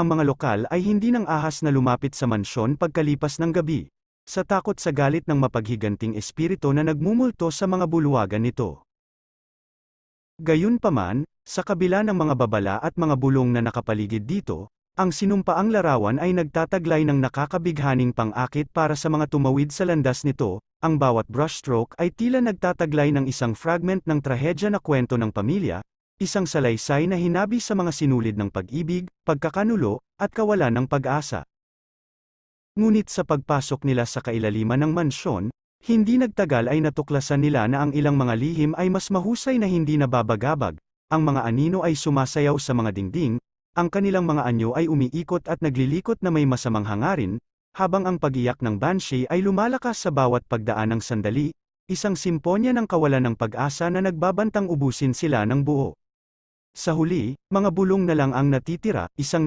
ang mga lokal ay hindi nang ahas na lumapit sa mansyon pagkalipas ng gabi, sa takot sa galit ng mapaghiganting espiritu na nagmumulto sa mga buluwagan nito. Gayunpaman, sa kabila ng mga babala at mga bulong na nakapaligid dito, ang sinumpaang larawan ay nagtataglay ng nakakabighaning pang-akit para sa mga tumawid sa landas nito, ang bawat brushstroke ay tila nagtataglay ng isang fragment ng trahedya na kwento ng pamilya, isang salaysay na hinabi sa mga sinulid ng pag-ibig, pagkakanulo, at kawalan ng pag-asa. Ngunit sa pagpasok nila sa kailaliman ng mansyon, hindi nagtagal ay natuklasan nila na ang ilang mga lihim ay mas mahusay na hindi nababagabag, ang mga anino ay sumasayaw sa mga dingding, ang kanilang mga anyo ay umiikot at naglilikot na may masamang hangarin, habang ang pagiyak ng banshee ay lumalakas sa bawat pagdaan ng sandali, isang simponya ng kawalan ng pag-asa na nagbabantang ubusin sila ng buo. Sa huli, mga bulong na lang ang natitira, isang